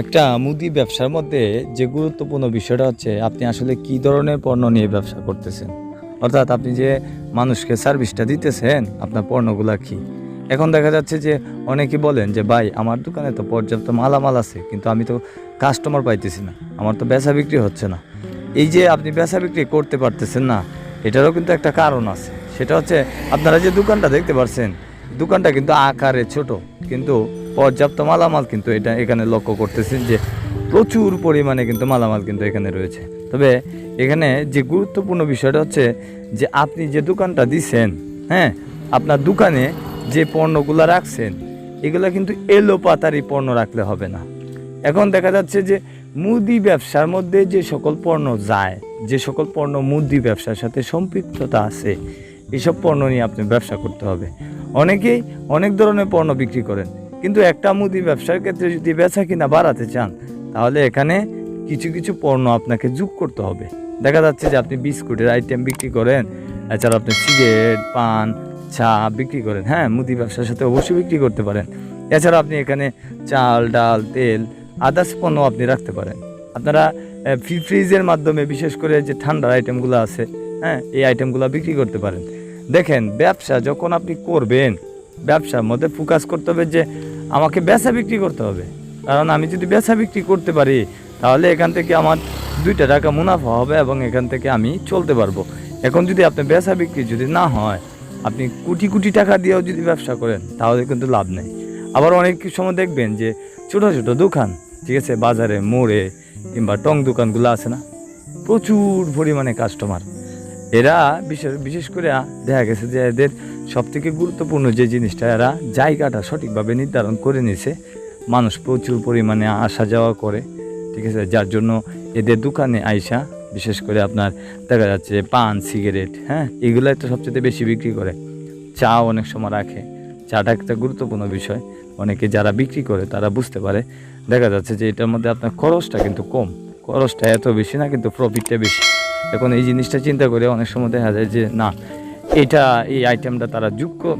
একটা মুদি ব্যবসার মধ্যে যে গুরুত্বপূর্ণ বিষয়টা হচ্ছে, আপনি আসলে কি ধরনের পণ্য নিয়ে ব্যবসা করতেছেন? অর্থাৎ আপনি যে মানুষকে সার্ভিসটা দিতেছেন, আপনার পণ্যগুলা কি? এখন দেখা যাচ্ছে যে অনেকে বলেন যে, ভাই, আমার দোকানে তো পর্যাপ্ত মালামাল আছে, কিন্তু আমি তো কাস্টমার পাইতেছি না, আমার তো বেচা বিক্রি হচ্ছে না। এই যে আপনি বেচা বিক্রি করতে পারতেছেন না, এটারও কিন্তু একটা কারণ আছে। সেটা হচ্ছে, আপনারা যে দোকানটা দেখতে পারছেন, দোকানটা কিন্তু আকারে ছোট, কিন্তু পর্যাপ্ত মালামাল কিন্তু এটা এখানে লক্ষ্য করতেছেন যে প্রচুর পরিমাণে কিন্তু মালামাল কিন্তু এখানে রয়েছে। তবে এখানে যে গুরুত্বপূর্ণ বিষয়টা হচ্ছে যে আপনি যে দোকানটা দিছেন হ্যাঁ আপনার দোকানে যে পণ্যগুলো রাখছেন, এগুলো কিন্তু এলো পাতারি পণ্য রাখলে হবে না। এখন দেখা যাচ্ছে যে মুদি ব্যবসার মধ্যে যে সকল পণ্য যায়, যে সকল পণ্য মুদি ব্যবসার সাথে সম্পৃক্ততা আছে, এসব পণ্য নিয়ে আপনি ব্যবসা করতে হবে। অনেকেই অনেক ধরনের পণ্য বিক্রি করেন। কিন্তু একটা মুদি ব্যবসার ক্ষেত্রে যদি বেচা কিনা বাড়াতে চান, তাহলে এখানে কিছু কিছু পণ্য আপনাকে যোগ করতে হবে। দেখা যাচ্ছে যে আপনি বিস্কুটের আইটেম বিক্রি করেন এছাড়া আপনি সিগারেট পান, চা বিক্রি করেন। হ্যাঁ মুদি ব্যবসার সাথে অবশ্যই বিক্রি করতে পারেন। এছাড়া আপনি এখানে চাল, ডাল, তেল আদার্স পণ্য আপনি রাখতে পারেন। আপনারা ফ্রি ফ্রিজের মাধ্যমে বিশেষ করে যে ঠান্ডার আইটেমগুলো আছে হ্যাঁ এই আইটেমগুলো বিক্রি করতে পারেন। দেখেন, ব্যবসা যখন আপনি করবেন, ব্যবসার মধ্যে ফোকাস করতে হবে যে আমাকে বেচা বিক্রি করতে হবে। কারণ আমি যদি বেচা বিক্রি করতে পারি, তাহলে এখান থেকে আমার দুইটা টাকা মুনাফা হবে এবং এখান থেকে আমি চলতে পারব। এখন যদি আপনি বেচা বিক্রি যদি না হয়, আপনি কোটি কোটি টাকা দিয়েও যদি ব্যবসা করেন, তাহলে কিন্তু লাভ নেই। আবার অনেক সময় দেখবেন যে ছোটো ছোটো দোকান, ঠিক আছে, বাজারে মোড়ে কিংবা টং দোকানগুলো আছে না, প্রচুর পরিমাণে কাস্টমার এরা বিশেষ বিশেষ করে দেখা গেছে যে এদের সব থেকে গুরুত্বপূর্ণ যে জিনিসটা, এরা জায়গাটা সঠিকভাবে নির্ধারণ করে নিছে। মানুষ প্রচুর পরিমাণে আসা যাওয়া করে, ঠিক আছে? যার জন্য এদের দোকানে আইসা, বিশেষ করে আপনার দেখা যাচ্ছে পান, সিগারেট হ্যাঁ? এগুলাই তো সবচেয়ে বেশি বিক্রি করে। চা অনেক সময় রাখে। চাটা একটা গুরুত্বপূর্ণ বিষয়। অনেকে যারা বিক্রি করে, তারা বুঝতে পারে। দেখা যাচ্ছে যে এটার মধ্যে আপনার খরচটা কিন্তু কম। খরচটা এত বেশি না, কিন্তু প্রফিটটা বেশি। এখন এই জিনিসটা চিন্তা করে অনেক সময় দেখা যায় যে, না এটা এই আইটেমটা তারা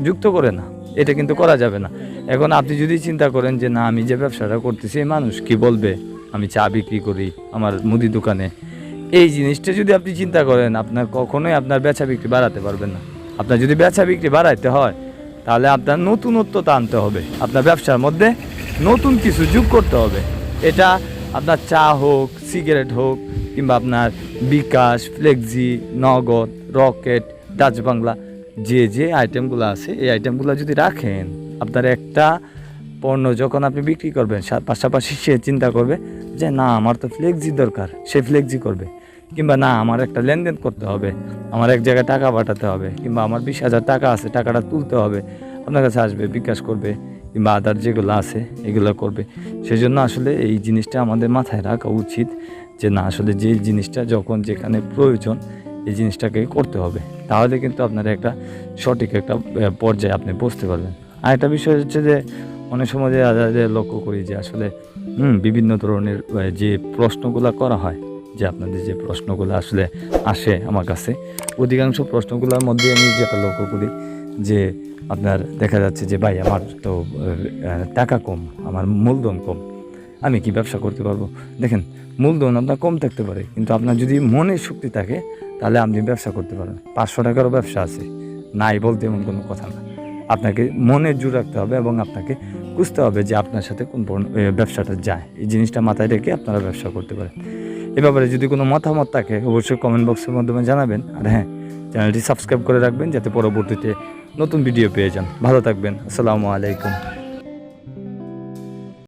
যুক্ত করে না। এটা কিন্তু করা যাবে না। এখন আপনি যদি চিন্তা করেন যে, না, আমি যে ব্যবসাটা করতেছি, এই মানুষ কি বলবে? আমি চা বিক্রি করি আমার মুদি দোকানে। এই জিনিসটা যদি আপনি চিন্তা করেন, আপনার কখনোই আপনার বেচা বিক্রি বাড়াতে পারবেন না। আপনার যদি বেচা বিক্রি বাড়াইতে হয়, তাহলে আপনার নতুনত্বতা আনতে হবে। আপনার ব্যবসার মধ্যে নতুন কিছু যোগ করতে হবে। এটা আপনার চা হোক, সিগারেট হোক, কিংবা আপনার bKash, flexi, Nagad, rocket Dutch Bangla, যে যে আইটেমগুলো আছে, এই আইটেমগুলো যদি রাখেন, আপনার একটা পণ্য যখন আপনি বিক্রি করবেন পাশাপাশি সে চিন্তা করবে যে, না, আমার তো ফ্লেক্সি দরকার। সে ফ্লেক্সি করবে। কিংবা, না, আমার একটা লেনদেন করতে হবে। আমার এক জায়গায় টাকা পাঠাতে হবে। কিংবা, আমার বিশ হাজার টাকা আছে, টাকাটা তুলতে হবে। আপনার কাছে আসবে, বিকাশ করবে, কিংবা আদার যেগুলো আছে, এগুলো করবে। সেই জন্য আসলে এই জিনিসটা আমাদের মাথায় রাখা উচিত যে, না, আসলে যে জিনিসটা যখন যেখানে প্রয়োজন এই জিনিসটাকে করতে হবে। তাহলে কিন্তু আপনার একটা সঠিক একটা পর্যায়ে আপনি বসতে পারবেন। আর একটা বিষয় হচ্ছে যে, অনেক সময় যে লক্ষ্য করি যে আসলে, হুম, বিভিন্ন ধরনের যে প্রশ্নগুলো করা হয়, যে আপনাদের যে প্রশ্নগুলো আসলে আসে আমার কাছে, অধিকাংশ প্রশ্নগুলোর মধ্যে আমি যেটা লক্ষ্য করি যে, আপনার দেখা যাচ্ছে যে, ভাই, আমার তো টাকা কম, আমার মূলধন কম, আমি কি ব্যবসা করতে পারব? দেখেন মূলধন আপনার কম থাকতে পারে। কিন্তু আপনার যদি মনের শক্তি থাকে, তাহলে আপনি ব্যবসা করতে পারেন। পাঁচশো টাকারও ব্যবসা আছে। নাই বলতে এমন কোনো কথা না। আপনাকে মনে জোর রাখতে হবে এবং আপনাকে বুঝতে হবে যে আপনার সাথে কোন ব্যবসাটা যায়। এই জিনিসটা মাথায় রেখে আপনারা ব্যবসা করতে পারেন। এ ব্যাপারে যদি কোনো মতামত থাকে, অবশ্যই কমেন্ট বক্সের মাধ্যমে জানাবেন। আর হ্যাঁ চ্যানেলটি সাবস্ক্রাইব করে রাখবেন, যাতে পরবর্তীতে নতুন ভিডিও পেয়ে যান। ভালো থাকবেন। আসসালামু আলাইকুম।